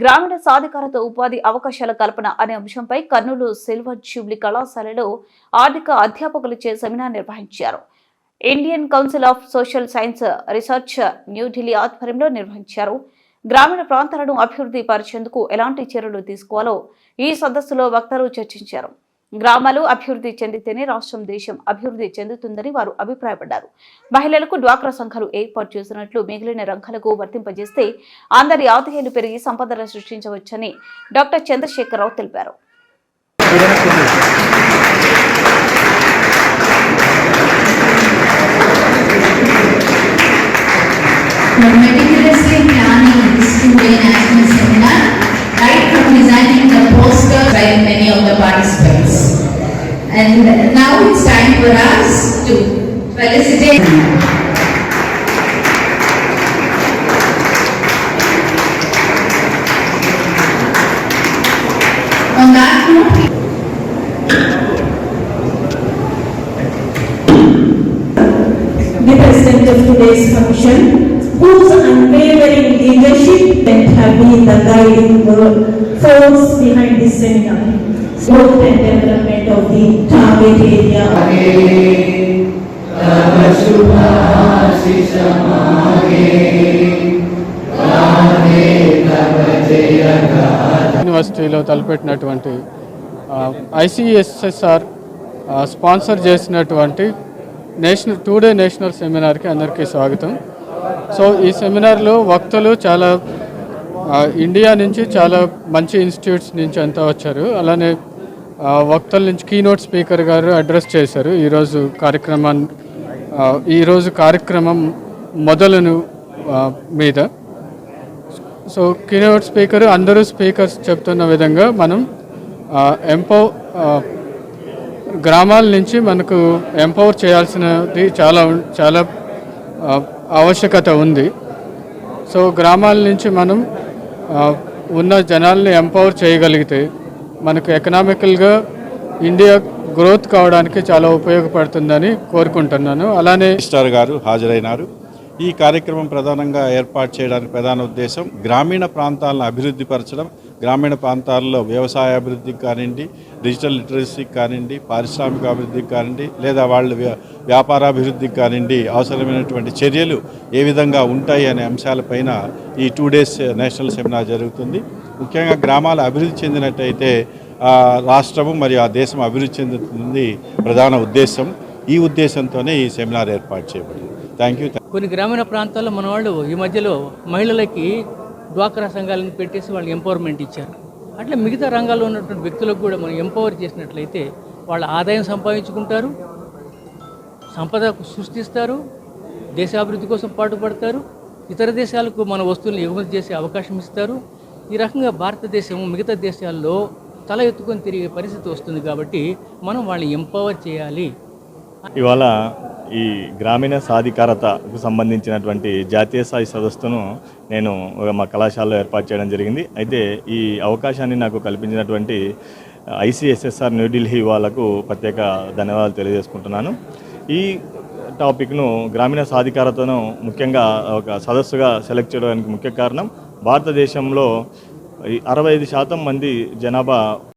గ్రామీణ సాధికారత ఉపాధి అవకాశాల కల్పన అనే అంశంపై కర్నూలు సిల్వర్ జూబ్లీ కళాశాలలో ఆర్థిక అధ్యాపకులచే సెమినార్ నిర్వహించారు. Indian council of social science research New Delhi ఆధ్వర్యంలో నిర్వహించారు. గ్రామీణ ప్రాంతాలను అభివృద్ధి పరిచేందుకు ఎలాంటి చర్యలు తీసుకోవాలో ఈ సదస్సులో వక్తలు చర్చించారు. గ్రామాలు అభివృద్ధి చెందితేనే రాష్ట్రం దేశం అభివృద్ధి చెందుతుందని వారు అభిప్రాయపడ్డారు. మహిళలకు డ్వాక్రా సంఘాలు ఏర్పాటు చేసినట్లు మిగిలిన రంగాలకు వర్తింపజేస్తే అందరి ఆదాయాలు పెరిగి సంపదలు సృష్టించవచ్చని డాక్టర్ చంద్రశేఖరరావు తెలిపారు. meticulously And now it's time for us to felicitate. On that note, the president of today's function, whose unwavering leadership and have been the guiding force behind this seminar. Growth and development యూనివర్సిటీలో తలపెట్టినటువంటి I C S S R sponsor చేసినటువంటి national two day national సెమినార్కి అందరికీ స్వాగతం. So ఈ సెమినార్లో వక్తలు చాలా India నుంచి చాలా మంచి ఇన్స్టిట్యూట్స్ నుంచి అంతా వచ్చారు. అలానే వక్తల నుంచి కీనోట్ స్పీకర్ గారు అడ్రస్ చేశారు. ఈరోజు కార్యక్రమాన్ని ఈరోజు కార్యక్రమం మొదలను మీద. సో కీనోట్ స్పీకర్ అందరూ స్పీకర్స్ చెప్తున్న విధంగా మనం ఎంపో గ్రామాల నుంచి మనకు ఎంపవర్ చేయాల్సినది చాలా చాలా ఆవశ్యకత ఉంది. సో గ్రామాల నుంచి మనం ఉన్న జనాల్ని ఎంపవర్ చేయగలిగితే మనకు ఎకనామికల్గా ఇండియా గ్రోత్ కావడానికి చాలా ఉపయోగపడుతుందని కోరుకుంటున్నాను. అలానే మినిస్టర్ గారు హాజరైనారు. ఈ కార్యక్రమం ప్రధానంగా ఏర్పాటు చేయడానికి ప్రధాన ఉద్దేశం గ్రామీణ ప్రాంతాలను అభివృద్ధి పరచడం గ్రామీణ ప్రాంతాల్లో వ్యవసాయ అభివృద్ధికి కానివ్వండి డిజిటల్ లిటరసీకి కానివ్వండి పారిశ్రామిక అభివృద్ధికి కానివ్వండి లేదా వాళ్ళ వ్యాపారాభివృద్ధికి కానివ్వండి అవసరమైనటువంటి చర్యలు ఏ విధంగా ఉంటాయి అనే అంశాలపైన ఈ టూ డేస్ నేషనల్ సెమినార్ జరుగుతుంది. ముఖ్యంగా గ్రామాలు అభివృద్ధి చెందినట్టయితే రాష్ట్రము మరియు ఆ దేశం అభివృద్ధి చెందుతుంది ప్రధాన ఉద్దేశం. ఈ ఉద్దేశంతోనే ఈ సెమినార్ ఏర్పాటు చేయబడింది. థ్యాంక్ యూ కొన్ని గ్రామీణ ప్రాంతాల్లో మన వాళ్ళు ఈ మధ్యలో మహిళలకి డ్వాక్రా సంఘాలను పెట్టేసి వాళ్ళకి ఎంపవర్మెంట్ ఇచ్చారు. అట్లా మిగతా రంగాల్లో ఉన్నటువంటి వ్యక్తులకు కూడా మనం ఎంపవర్ చేసినట్లయితే వాళ్ళ ఆదాయం సంపాదించుకుంటారు సంపద సృష్టిస్తారు దేశాభివృద్ధి కోసం పాటుపడతారు ఇతర దేశాలకు మన వస్తువులను ఎగుమతి చేసే అవకాశం ఇస్తారు. ఈ రకంగా భారతదేశం మిగతా దేశాల్లో తల ఎత్తుకొని తిరిగే పరిస్థితి వస్తుంది కాబట్టి మనం వాళ్ళని ఎంపవర్ చేయాలి. ఇవాళ ఈ గ్రామీణ సాధికారతకు సంబంధించినటువంటి జాతీయ స్థాయి సదస్సును నేను ఒక మా కళాశాలలో ఏర్పాటు చేయడం జరిగింది. అయితే ఈ అవకాశాన్ని నాకు కల్పించినటువంటి ఐసిఎస్ఎస్ఆర్ న్యూఢిల్లీ వాళ్ళకు ప్రత్యేక ధన్యవాదాలు తెలియజేసుకుంటున్నాను. ఈ టాపిక్ను గ్రామీణ సాధికారతను ముఖ్యంగా ఒక సదస్సుగా సెలెక్ట్ చేయడానికి ముఖ్య కారణం భారతదేశంలో అరవై ఐదు శాతం మంది జనాభా